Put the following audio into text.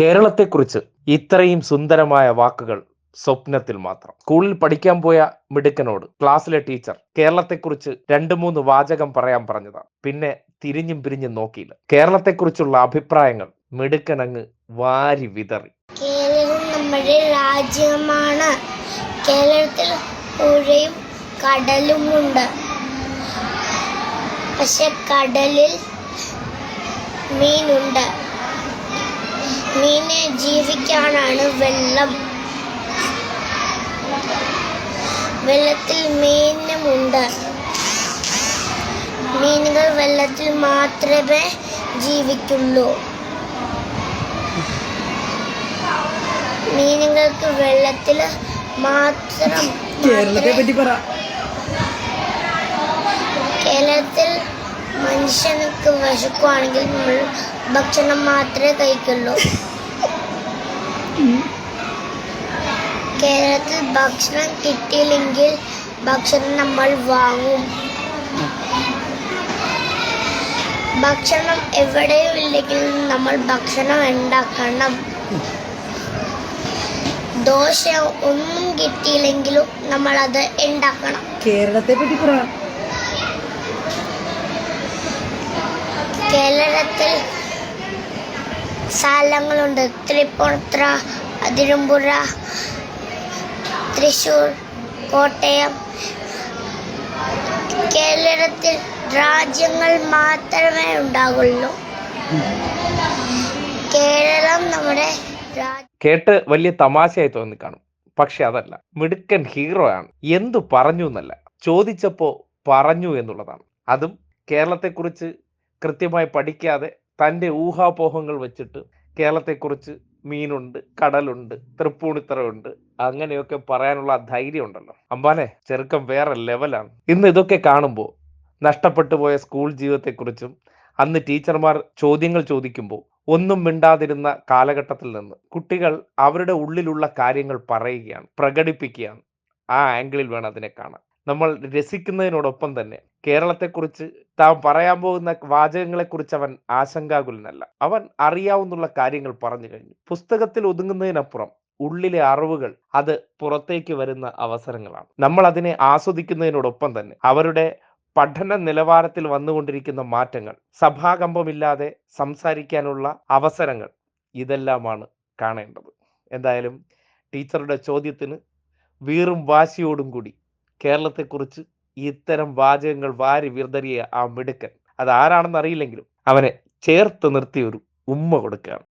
കേരളത്തെക്കുറിച്ച് ഇത്രയും സുന്ദരമായ വാക്കുകൾ സ്വപ്നത്തിൽ മാത്രം. സ്കൂളിൽ പഠിക്കാൻ പോയ മിടുക്കനോട് ക്ലാസ്സിലെ ടീച്ചർ കേരളത്തെക്കുറിച്ച് രണ്ട് മൂന്ന് വാചകം പറയാൻ പറഞ്ഞതാണ്. പിന്നെ തിരിഞ്ഞും പിരിഞ്ഞും നോക്കിയില്ല. കേരളത്തെക്കുറിച്ചുള്ള അഭിപ്രായങ്ങൾ മിടുക്കൻ അങ്ങ് വാരി വിതറി. കേരളം നമ്മുടെ രാജ്യമാണ്. കേരളത്തിൽ പുഴയും കടലും ഉണ്ട് പക്ഷെ കടലിൽ മീനുണ്ട്. മീനെ ജീവിക്കാനാണ് വെള്ളം. വെള്ളത്തിൽ മീനുമുണ്ട് മീനുകൾ വെള്ളത്തിൽ മാത്രമേ ജീവിക്കുള്ളൂ. മീനുകൾക്ക് വെള്ളത്തിൽ മാത്രം കേരളത്തെ പറ്റി പറ. കേരളത്തിൽ മനുഷ്യനൊക്കെ വിശക്കുവാണെങ്കിൽ നമ്മൾ ഭക്ഷണം മാത്രമേ കഴിക്കുള്ളൂ. കേരളത്തിൽ ഭക്ഷണം കിട്ടിയില്ലെങ്കിൽ ഭക്ഷണം നമ്മൾ വാങ്ങും. ഭക്ഷണം എവിടെയും ഇല്ലെങ്കിൽ നമ്മൾ ഭക്ഷണം ഉണ്ടാക്കണം. ദോശ ഒന്നും കിട്ടിയില്ലെങ്കിലും നമ്മൾ അത് ഉണ്ടാക്കണം. കേരളത്തെ പറ്റി കേരളത്തിൽ സ്ഥലങ്ങളുണ്ട് തൃപ്പൂണിത്തുറ അതിരമ്പുഴ തൃശൂർ കോട്ടയം. കേരളത്തിൽ രാജ്യങ്ങൾ മാത്രമേ ഉണ്ടാകുള്ളൂ കേരളം നമ്മുടെ കേട്ട് വലിയ തമാശയായി തോന്നി കാണും. പക്ഷെ അതല്ല. മിടുക്കൻ ഹീറോ ആണ്. എന്തു പറഞ്ഞു എന്നല്ല. ചോദിച്ചപ്പോ പറഞ്ഞു എന്നുള്ളതാണ്. അതും കേരളത്തെക്കുറിച്ച് കൃത്യമായി പഠിക്കാതെ തന്റെ ഊഹാപോഹങ്ങൾ വെച്ചിട്ട് കേരളത്തെക്കുറിച്ച് മീനുണ്ട് കടലുണ്ട് തൃപ്പൂണിത്തറയുണ്ട് അങ്ങനെയൊക്കെ പറയാനുള്ള ധൈര്യം ഉണ്ടല്ലോ അമ്പാനെ ചെറുക്കം വേറെ ലെവലാണ്. ഇന്ന് ഇതൊക്കെ കാണുമ്പോൾ നഷ്ടപ്പെട്ടു പോയ സ്കൂൾ ജീവിതത്തെക്കുറിച്ചും അന്ന് ടീച്ചർമാർ ചോദ്യങ്ങൾ ചോദിക്കുമ്പോൾ ഒന്നും മിണ്ടാതിരുന്ന കാലഘട്ടത്തിൽ നിന്ന് കുട്ടികൾ അവരുടെ ഉള്ളിലുള്ള കാര്യങ്ങൾ പറയുകയാണ് പ്രകടിപ്പിക്കുകയാണ്. ആ ആംഗിളിൽ വേണം അതിനെ കാണാൻ. നമ്മൾ രസിക്കുന്നതിനോടൊപ്പം തന്നെ കേരളത്തെക്കുറിച്ച് താൻ പറയാൻ പോകുന്ന വാചകങ്ങളെക്കുറിച്ച് അവൻ ആശങ്കാകുലനല്ല. അവൻ അറിയാവുന്നുള്ള കാര്യങ്ങൾ പറഞ്ഞു കഴിഞ്ഞു. പുസ്തകത്തിൽ ഒതുങ്ങുന്നതിനപ്പുറം ഉള്ളിലെ അറിവുകൾ അത് പുറത്തേക്ക് വരുന്ന അവസരങ്ങളാണ്. നമ്മൾ അതിനെ ആസ്വദിക്കുന്നതിനോടൊപ്പം തന്നെ അവരുടെ പഠന നിലവാരത്തിൽ വന്നുകൊണ്ടിരിക്കുന്ന മാറ്റങ്ങൾ സഭാകമ്പമില്ലാതെ സംസാരിക്കാനുള്ള അവസരങ്ങൾ ഇതെല്ലാമാണ് കാണേണ്ടത്. എന്തായാലും ടീച്ചറുടെ ചോദ്യത്തിന് വീറും വാശിയോടും കൂടി കേരളത്തെക്കുറിച്ച് ഇത്തരം വാചകങ്ങൾ വാരി വിതറിയ ആ മിടുക്കൻ. അത് ആരാണെന്ന് അറിയില്ലെങ്കിലും അവനെ ചേർത്ത് നിർത്തിയൊരു ഉമ്മ കൊടുക്കുകയാണ്.